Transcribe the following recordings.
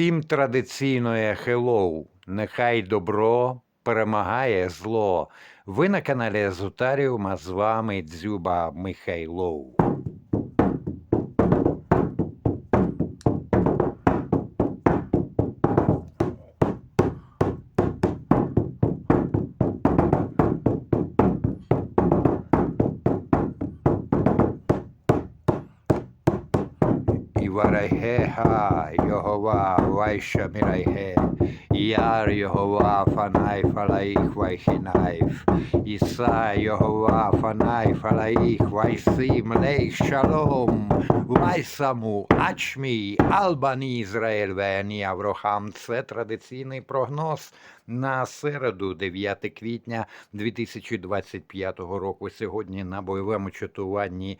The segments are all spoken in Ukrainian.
Всім традиційне хеллоу. Нехай добро перемагає зло. Ви на каналі Езотаріума з вами Дзюба Михайлов. Мірайге, Яр Йогова, Фанай, Фалаїх, Вайхінайф, Іса, Йогова, Фанай, Фалаїх, Вайсим, Лей, Шалом, Вайсаму, Ачмі, Албані, Ізраїль, Вені, Аврохам. Це традиційний прогноз на середу, 9 квітня 2025 року. Сьогодні на бойовому чатуванні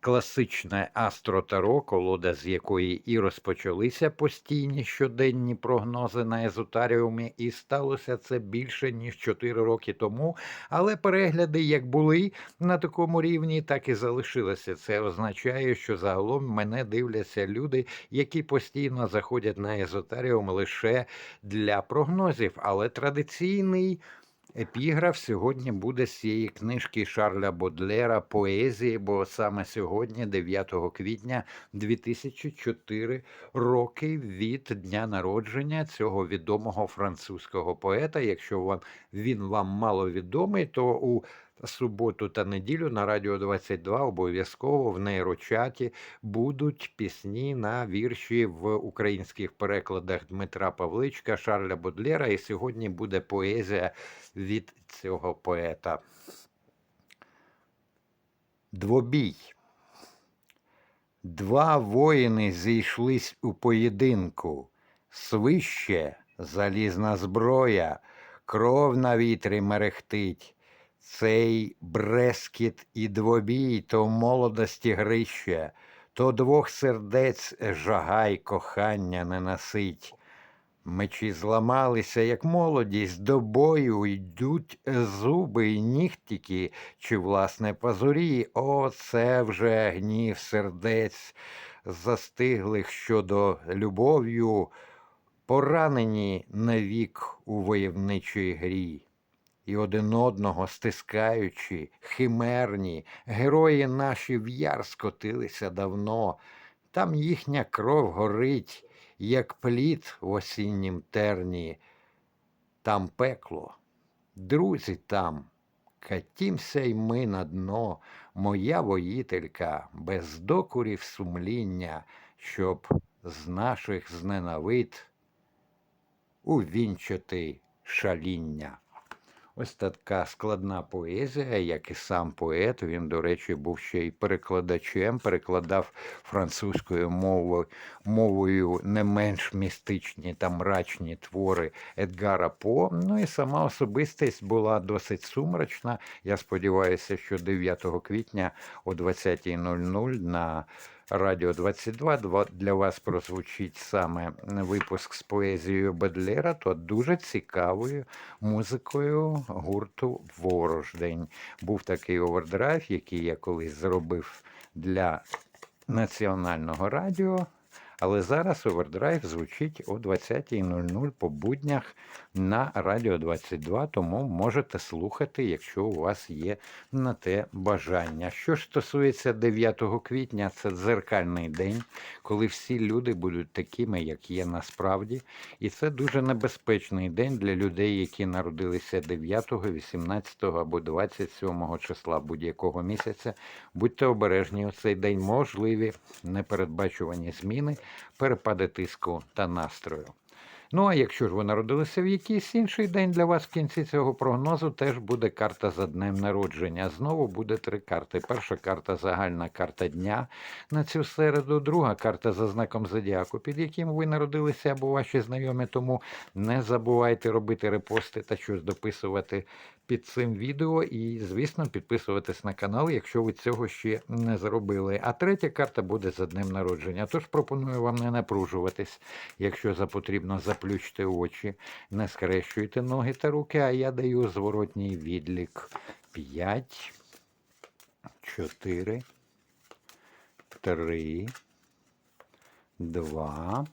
класичне Астро-Таро, колода з якої і розпочалися постійні щоденні прогнози на езотаріумі, і сталося це більше ніж 4 роки тому. Але перегляди як були на такому рівні, так і залишилися. Це означає, що загалом мене дивляться люди, які постійно заходять на езотаріум лише для прогнозів, але традиційний. Епіграф сьогодні буде з цієї книжки Шарля Бодлера Поезії, бо саме сьогодні, 9 квітня 2004 роки від дня народження цього відомого французького поета. Якщо вам він вам мало відомий, то у суботу та неділю на Радіо 22 обов'язково в нейрочаті будуть пісні на вірші в українських перекладах Дмитра Павличка, Шарля Бодлера. І сьогодні буде поезія від цього поета. Двобій. Два воїни зійшлись у поєдинку. Свище, залізна зброя, кров на вітрі мерехтить. Цей брескіт і двобій то молодості грище, то двох сердець жага й кохання не насить. Мечі зламалися, як молодість, до бою йдуть зуби й нігтіки, чи, власне, пазурі. О, це вже гнів сердець, застиглих щодо любов'ю, поранені навік у войовничій грі. І один одного стискаючи, химерні, герої наші в яр скотилися давно, там їхня кров горить як плід в осіннім терні, там пекло, друзі там, катімся й ми на дно, моя воїтелька, без докурів сумління, щоб з наших зненавид увінчати шаління. Ось така складна поезія, як і сам поет. Він, до речі, був ще й перекладачем, перекладав французькою мовою мовою не менш містичні та мрачні твори Едгара По. Ну і сама особистість була досить сумрачна. Я сподіваюся, що 9 квітня о 20.00 на Радіо 22 для вас прозвучить саме випуск з поезією Бедлера, то дуже цікавою музикою гурту Ворождень. Був такий овердрайв, який я колись зробив для національного радіо. Але зараз овердрайв звучить о 20.00 по буднях на Радіо 22, тому можете слухати, якщо у вас є на те бажання. Що ж стосується 9 квітня, це дзеркальний день, коли всі люди будуть такими, як є насправді. І це дуже небезпечний день для людей, які народилися 9, 18 або 27 числа будь-якого місяця. Будьте обережні у цей день можливі непередбачувані зміни перепади тиску та настрою. Ну, а якщо ж ви народилися в якийсь інший день для вас в кінці цього прогнозу, теж буде карта за днем народження. Знову буде три карти. Перша карта загальна карта дня на цю середу, друга карта за знаком зодіаку, під яким ви народилися або ваші знайомі. Тому не забувайте робити репости та щось дописувати під цим відео. І, звісно, підписуватись на канал, якщо ви цього ще не зробили. А третя карта буде за днем народження. Тож пропоную вам не напружуватись, якщо за потрібно заплющити очі, не скрещуйте ноги та руки, а я даю зворотній відлік. 5, 4, 3, 2,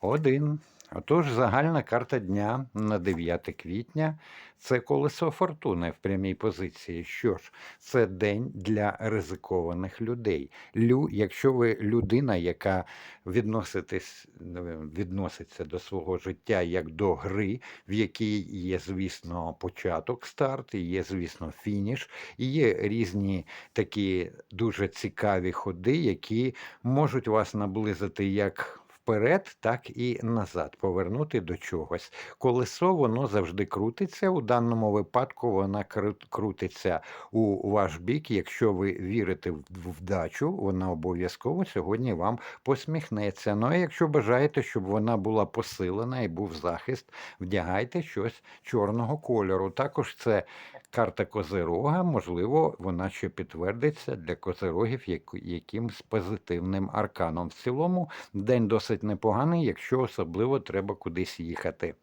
Один. Отож, загальна карта дня на 9 квітня це колесо фортуни в прямій позиції. Що ж, це день для ризикованих людей. Лю, якщо ви людина, яка відноситься до свого життя як до гри, в якій є, звісно, початок, старт, і є, звісно, фініш, і є різні такі дуже цікаві ходи, які можуть вас наблизити як вперед, так і назад, повернути до чогось. Колесо воно завжди крутиться. У даному випадку вона кру- крутиться у ваш бік. Якщо ви вірите в вдачу, вона обов'язково сьогодні вам посміхнеться. Ну а якщо бажаєте, щоб вона була посилена і був захист, вдягайте щось чорного кольору. Також це карта Козирога, можливо, вона ще підтвердиться для козирогів як- якимсь позитивним арканом. В цілому день досить непоганий, якщо особливо треба кудись їхати.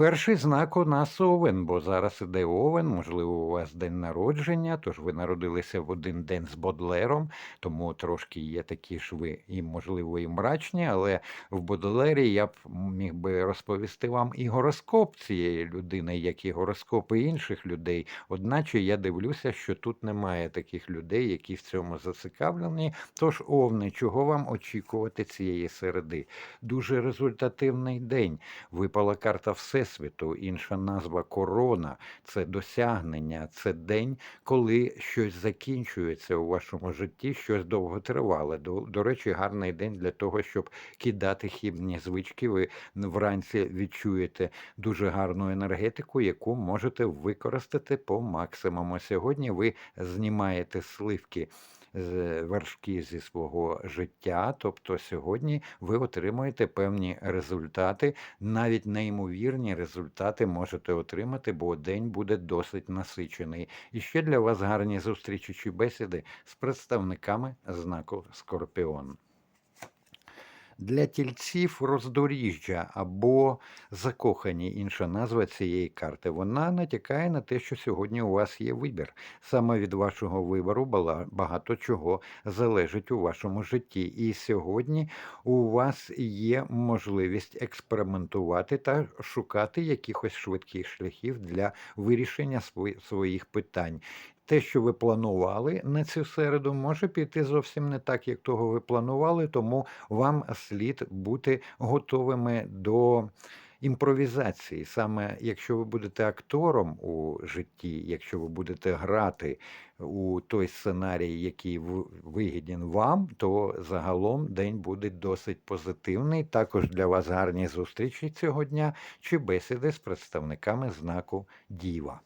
Перший знак у нас овен, бо зараз іде овен, можливо, у вас день народження, тож ви народилися в один день з Бодлером, тому трошки є такі ж ви і, можливо, і мрачні, але в Бодлері я б міг би розповісти вам і гороскоп цієї людини, як і гороскопи інших людей. Одначе я дивлюся, що тут немає таких людей, які в цьому зацікавлені. Тож, овни, чого вам очікувати цієї середи? Дуже результативний день. Випала карта Всесвіту, інша назва корона, це досягнення, це день, коли щось закінчується у вашому житті, щось довготривале. До, до речі, гарний день для того, щоб кидати хібні звички. Ви вранці відчуєте дуже гарну енергетику, яку можете використати по максимуму. Сьогодні ви знімаєте сливки вершки зі свого життя. Тобто сьогодні ви отримуєте певні результати, навіть неймовірні результати можете отримати, бо день буде досить насичений. І ще для вас гарні зустрічі чи бесіди з представниками знаку Скорпіон. Для тільців роздоріжжя або закохані інша назва цієї карти. Вона натякає на те, що сьогодні у вас є вибір. Саме від вашого вибору багато чого залежить у вашому житті. І сьогодні у вас є можливість експериментувати та шукати якихось швидких шляхів для вирішення своїх питань. Те, що ви планували на цю середу, може піти зовсім не так, як того ви планували, тому вам слід бути готовими до імпровізації. Саме якщо ви будете актором у житті, якщо ви будете грати у той сценарій, який вигіден вам, то загалом день буде досить позитивний. Також для вас гарні зустрічі цього дня чи бесіди з представниками знаку Діва.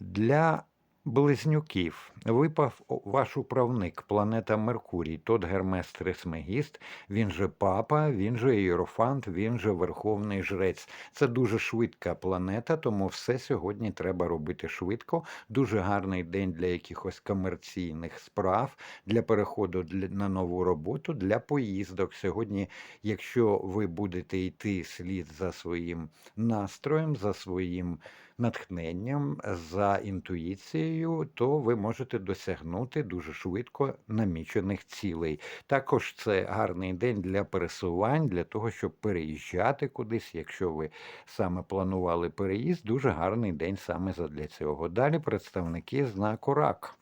Для близнюків випав ваш управник, планета Меркурій, тот Гермес Трисмегіст, він же папа, він же Єрофант, він же Верховний Жрець. Це дуже швидка планета, тому все сьогодні треба робити швидко. Дуже гарний день для якихось комерційних справ, для переходу на нову роботу, для поїздок. Сьогодні, якщо ви будете йти слід за своїм настроєм, за своїм натхненням, за інтуїцією, то ви можете досягнути дуже швидко намічених цілей. Також це гарний день для пересувань, для того, щоб переїжджати кудись. Якщо ви саме планували переїзд, дуже гарний день саме задля цього. Далі представники знаку рак.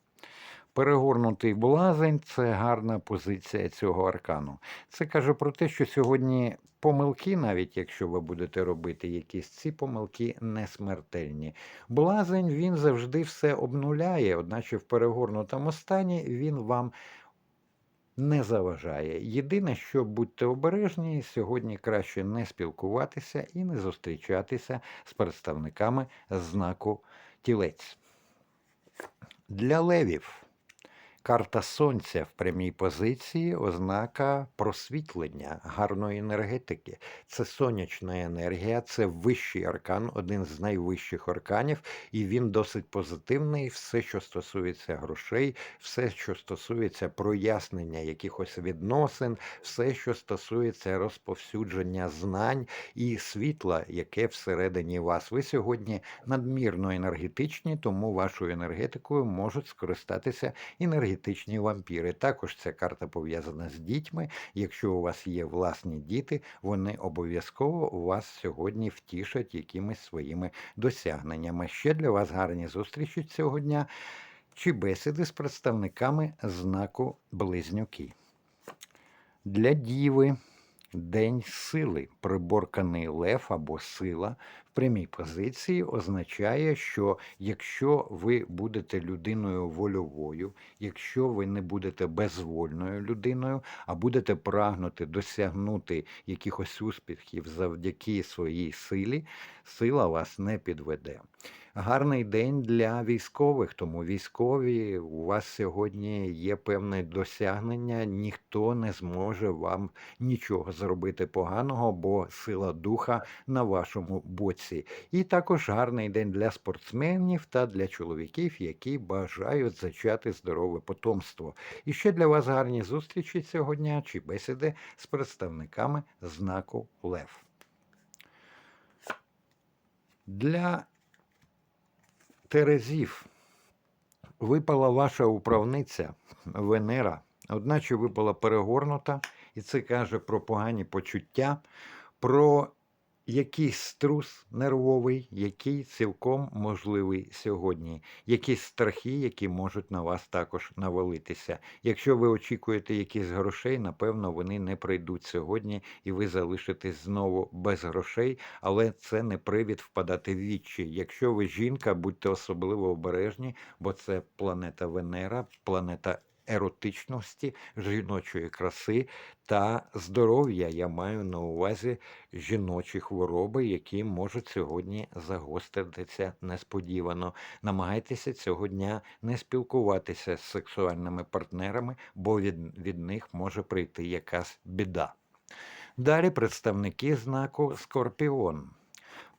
Перегорнутий блазень це гарна позиція цього аркану. Це каже про те, що сьогодні помилки, навіть якщо ви будете робити якісь ці помилки, не смертельні. Блазень він завжди все обнуляє, одначе в перегорнутому стані він вам не заважає. Єдине, що будьте обережні, сьогодні краще не спілкуватися і не зустрічатися з представниками знаку тілець. Для левів. Карта сонця в прямій позиції ознака просвітлення, гарної енергетики. Це сонячна енергія, це вищий аркан, один з найвищих арканів, і він досить позитивний. Все, що стосується грошей, все, що стосується прояснення якихось відносин, все, що стосується розповсюдження знань і світла, яке всередині вас. Ви сьогодні надмірно енергетичні, тому вашою енергетикою можуть скористатися енергетичні енергетичні вампіри. Також ця карта пов'язана з дітьми. Якщо у вас є власні діти, вони обов'язково вас сьогодні втішать якимись своїми досягненнями. Ще для вас гарні зустрічі цього дня чи бесіди з представниками знаку Близнюки. Для діви День сили, приборканий лев або сила в прямій позиції означає, що якщо ви будете людиною вольовою, якщо ви не будете безвольною людиною, а будете прагнути досягнути якихось успіхів завдяки своїй силі, сила вас не підведе. Гарний день для військових, тому військові у вас сьогодні є певне досягнення, ніхто не зможе вам нічого зробити поганого, бо сила духа на вашому боці. І також гарний день для спортсменів та для чоловіків, які бажають зачати здорове потомство. І ще для вас гарні зустрічі цього дня чи бесіди з представниками знаку Лев. Для Терезів. Випала ваша управниця Венера, одначе випала перегорнута, і це каже про погані почуття, про якийсь струс нервовий, який цілком можливий сьогодні, якісь страхи, які можуть на вас також навалитися. Якщо ви очікуєте якісь грошей, напевно, вони не прийдуть сьогодні, і ви залишитесь знову без грошей, але це не привід впадати в вічі. Якщо ви жінка, будьте особливо обережні, бо це планета Венера, планета еротичності, жіночої краси та здоров'я. Я маю на увазі жіночі хвороби, які можуть сьогодні загостритися несподівано. Намагайтеся цього дня не спілкуватися з сексуальними партнерами, бо від, від них може прийти якась біда. Далі представники знаку Скорпіон.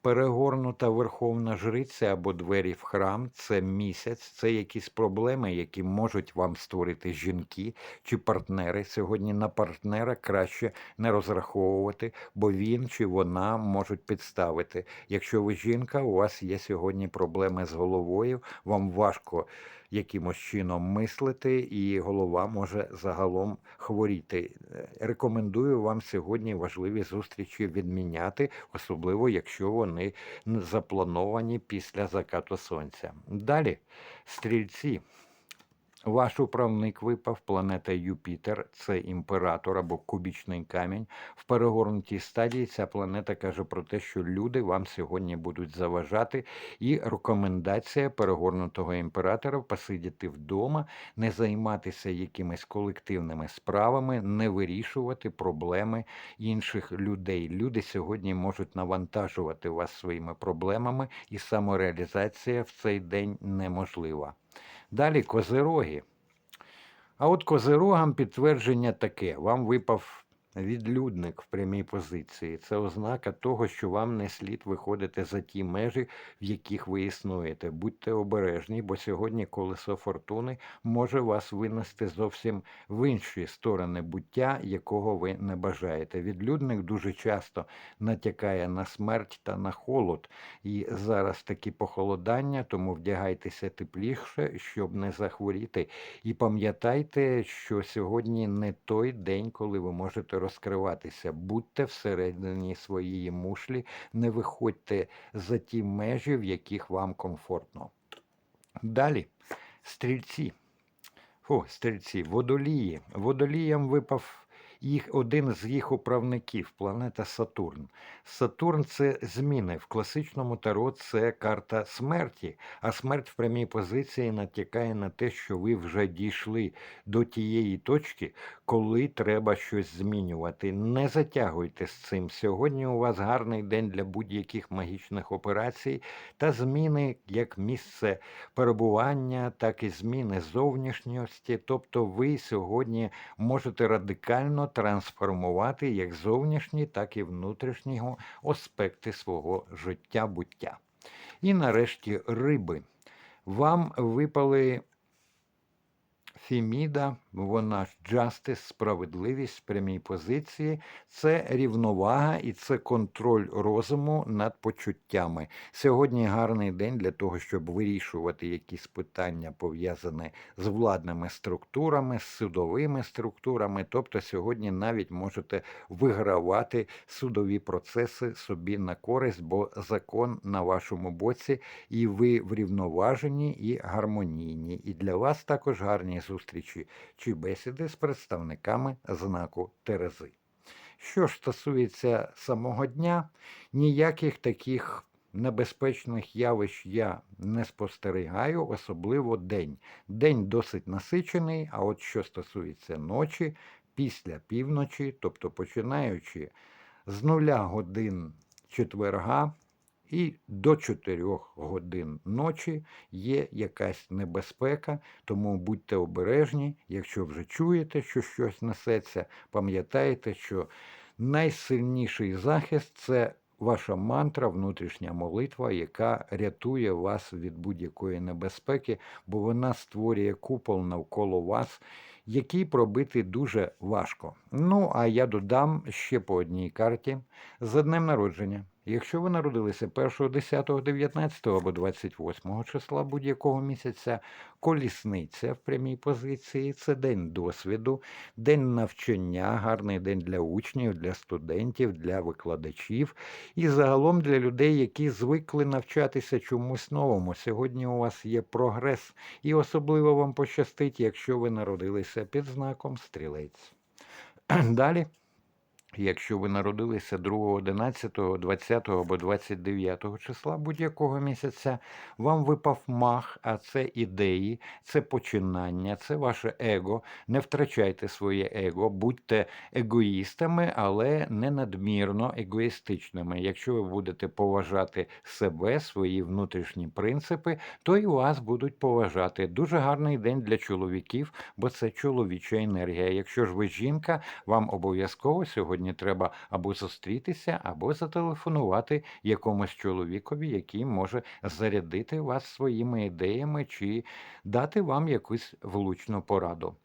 Перегорнута верховна жриця або двері в храм це місяць, це якісь проблеми, які можуть вам створити жінки чи партнери. Сьогодні на партнера краще не розраховувати, бо він чи вона можуть підставити. Якщо ви жінка, у вас є сьогодні проблеми з головою, вам важко якимось чином мислити, і голова може загалом хворіти. Е, рекомендую вам сьогодні важливі зустрічі відміняти, особливо якщо вони заплановані після закату сонця. Далі стрільці. Ваш управник випав планета Юпітер, це імператор або кубічний камінь. В перегорнутій стадії ця планета каже про те, що люди вам сьогодні будуть заважати. І рекомендація перегорнутого імператора посидіти вдома, не займатися якимись колективними справами, не вирішувати проблеми інших людей. Люди сьогодні можуть навантажувати вас своїми проблемами, і самореалізація в цей день неможлива. Далі козироги. А от козирогам підтвердження таке: вам випав Відлюдник в прямій позиції це ознака того, що вам не слід виходити за ті межі, в яких ви існуєте. Будьте обережні, бо сьогодні колесо фортуни може вас винести зовсім в інші сторони буття, якого ви не бажаєте. Відлюдник дуже часто натякає на смерть та на холод. І зараз такі похолодання, тому вдягайтеся тепліше, щоб не захворіти. І пам'ятайте, що сьогодні не той день, коли ви можете розкриватися. Будьте всередині своєї мушлі, не виходьте за ті межі, в яких вам комфортно. Далі, стрільці. Фу, стрільці, водолії. Водоліям випав їх один з їх управників планета Сатурн. Сатурн це зміни. В класичному таро це карта смерті, а смерть в прямій позиції натякає на те, що ви вже дійшли до тієї точки, коли треба щось змінювати. Не затягуйте з цим. Сьогодні у вас гарний день для будь-яких магічних операцій та зміни як місце перебування, так і зміни зовнішньості. Тобто ви сьогодні можете радикально трансформувати як зовнішні, так і внутрішні аспекти свого життя буття. І нарешті риби. Вам випали Феміда, вона ж justice, справедливість в прямій позиції, це рівновага і це контроль розуму над почуттями. Сьогодні гарний день для того, щоб вирішувати якісь питання пов'язані з владними структурами, з судовими структурами. Тобто сьогодні навіть можете вигравати судові процеси собі на користь, бо закон на вашому боці, і ви врівноважені і гармонійні. І для вас також гарні зустрічі чи бесіди з представниками знаку Терези. Що ж стосується самого дня, ніяких таких небезпечних явищ я не спостерігаю, особливо день. День досить насичений, а от що стосується ночі, після півночі, тобто починаючи з нуля годин четверга і до 4 годин ночі є якась небезпека, тому будьте обережні, якщо вже чуєте, що щось несеться, пам'ятайте, що найсильніший захист це ваша мантра, внутрішня молитва, яка рятує вас від будь-якої небезпеки, бо вона створює купол навколо вас, який пробити дуже важко. Ну, а я додам ще по одній карті за днем народження. Якщо ви народилися 1, 10, 19 або 28 числа будь-якого місяця, колісниця в прямій позиції це день досвіду, день навчання, гарний день для учнів, для студентів, для викладачів і загалом для людей, які звикли навчатися чомусь новому. Сьогодні у вас є прогрес, і особливо вам пощастить, якщо ви народилися під знаком стрілець. Далі. Якщо ви народилися 2, 11, 20 або 29 числа будь-якого місяця, вам випав мах, а це ідеї, це починання, це ваше его. Не втрачайте своє его, будьте егоїстами, але не надмірно егоїстичними. Якщо ви будете поважати себе, свої внутрішні принципи, то і вас будуть поважати. Дуже гарний день для чоловіків, бо це чоловіча енергія. Якщо ж ви жінка, вам обов'язково сьогодні треба або зустрітися, або зателефонувати якомусь чоловікові, який може зарядити вас своїми ідеями чи дати вам якусь влучну пораду.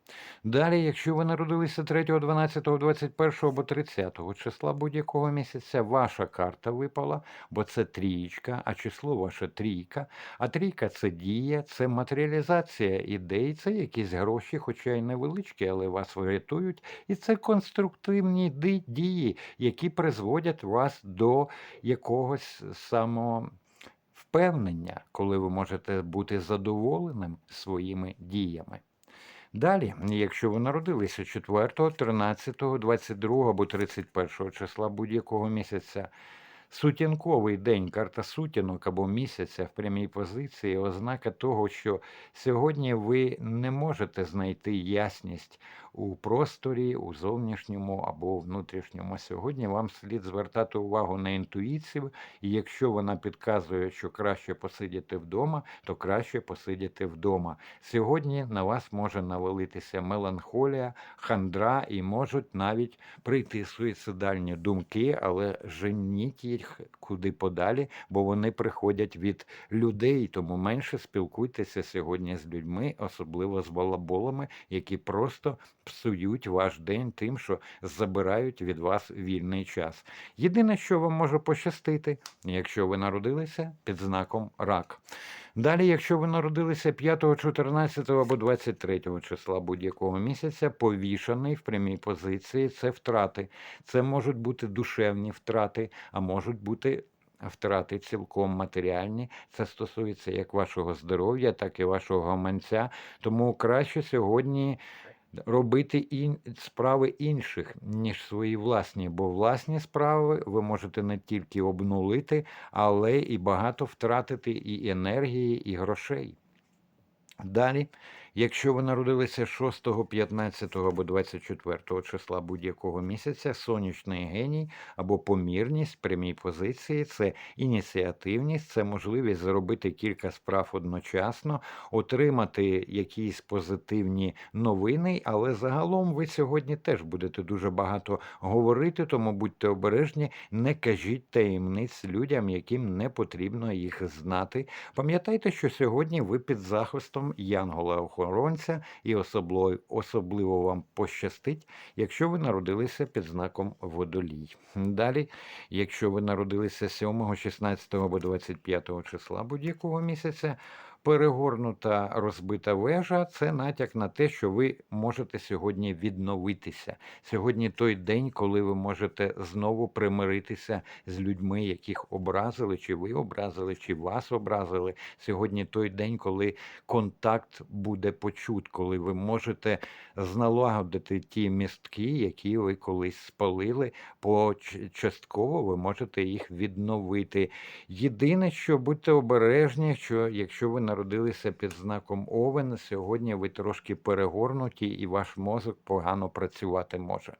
Далі, якщо ви народилися 3, 12, 21 або 30 числа будь-якого місяця, ваша карта випала, бо це трієчка, а число ваше трійка. А трійка це дія, це матеріалізація ідей, це якісь гроші, хоча й невеличкі, але вас врятують. І це конструктивні дії, які призводять вас до якогось самовпевнення, коли ви можете бути задоволеним своїми діями. Далі, якщо ви народилися 4, 13, 22 або 31 числа будь-якого місяця, сутінковий день, карта сутінок або місяця в прямій позиції, ознака того, що сьогодні ви не можете знайти ясність у просторі, у зовнішньому або внутрішньому. Сьогодні вам слід звертати увагу на інтуїцію, і якщо вона підказує, що краще посидіти вдома, то краще посидіти вдома. Сьогодні на вас може навалитися меланхолія, хандра і можуть навіть прийти суїцидальні думки, але женіть їх куди подалі, бо вони приходять від людей, тому менше спілкуйтеся сьогодні з людьми, особливо з балаболами, які просто псують ваш день тим, що забирають від вас вільний час. Єдине, що вам може пощастити, якщо ви народилися під знаком рак. Далі, якщо ви народилися 5, 14 або 23 числа будь-якого місяця, повішаний в прямій позиції це втрати. Це можуть бути душевні втрати, а можуть бути. Втрати цілком матеріальні, це стосується як вашого здоров'я, так і вашого гаманця. Тому краще сьогодні робити ін... справи інших, ніж свої власні, бо власні справи ви можете не тільки обнулити, але і багато втратити і енергії, і грошей. Далі, якщо ви народилися 6, 15 або 24 числа будь-якого місяця, сонячний геній або помірність прямій позиції це ініціативність, це можливість зробити кілька справ одночасно, отримати якісь позитивні новини, але загалом ви сьогодні теж будете дуже багато говорити, тому будьте обережні, не кажіть таємниць людям, яким не потрібно їх знати. Пам'ятайте, що сьогодні ви під захистом янгола охоронця, і особливо, особливо вам пощастить, якщо ви народилися під знаком водолій. Далі, якщо ви народилися 7, 16 або 25 числа будь-якого місяця, перегорнута розбита вежа це натяк на те, що ви можете сьогодні відновитися. Сьогодні той день, коли ви можете знову примиритися з людьми, яких образили, чи ви образили, чи вас образили. Сьогодні той день, коли контакт буде почут, коли ви можете зналагодити ті містки, які ви колись спалили, по частково ви можете їх відновити. Єдине, що будьте обережні, що якщо ви народилися під знаком Овен, сьогодні ви трошки перегорнуті і ваш мозок погано працювати може.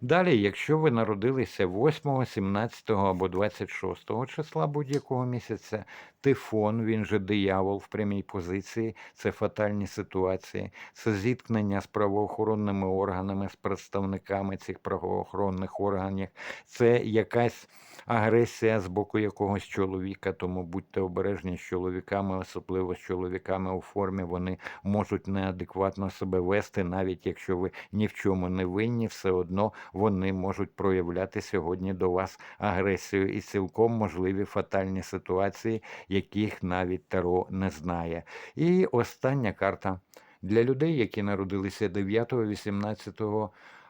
Далі, якщо ви народилися 8, 17 або 26 числа будь-якого місяця, тифон, він же диявол в прямій позиції, це фатальні ситуації, це зіткнення з правоохоронними органами, з представниками цих правоохоронних органів, це якась агресія з боку якогось чоловіка, тому будьте обережні з чоловіками, особливо з чоловіками у формі, вони можуть неадекватно себе вести, навіть якщо ви ні в чому не винні, все одно вони можуть проявляти сьогодні до вас агресію і цілком можливі фатальні ситуації, яких навіть Таро не знає. І остання карта для людей, які народилися 9, 18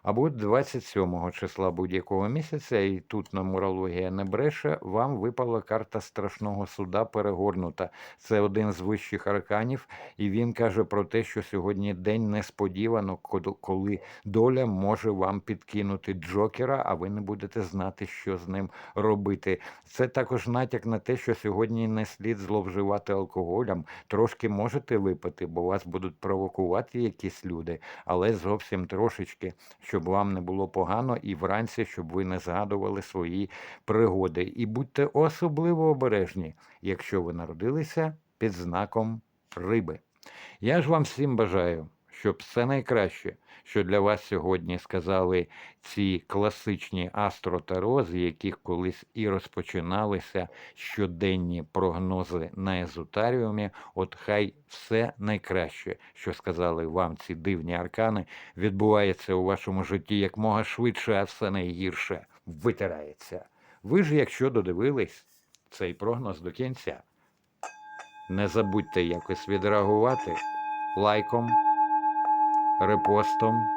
або 27 числа будь-якого місяця, і тут нумерологія не бреше, вам випала карта страшного суда перегорнута. Це один з вищих арканів, і він каже про те, що сьогодні день несподівано, коли доля може вам підкинути Джокера, а ви не будете знати, що з ним робити. Це також натяк на те, що сьогодні не слід зловживати алкоголем. Трошки можете випити, бо вас будуть провокувати якісь люди, але зовсім трошечки. що щоб вам не було погано, і вранці, щоб ви не згадували свої пригоди. І будьте особливо обережні, якщо ви народилися під знаком риби. Я ж вам всім бажаю щоб все найкраще, що для вас сьогодні сказали ці класичні астро-таро, з яких колись і розпочиналися щоденні прогнози на езотаріумі, от хай все найкраще, що сказали вам ці дивні аркани, відбувається у вашому житті якмога швидше, а все найгірше витирається. Ви ж, якщо додивились цей прогноз до кінця, не забудьте якось відреагувати лайком репостом,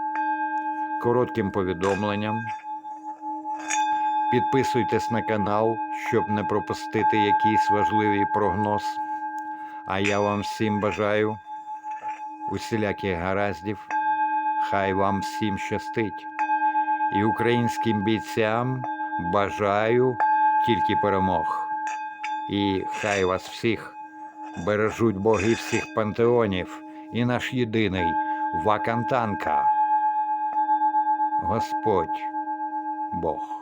коротким повідомленням. Підписуйтесь на канал, щоб не пропустити якийсь важливий прогноз. А я вам всім бажаю усіляких гараздів. Хай вам всім щастить. І українським бійцям бажаю тільки перемог. І хай вас всіх бережуть боги всіх пантеонів і наш єдиний. Вакантанка. Господь Бог.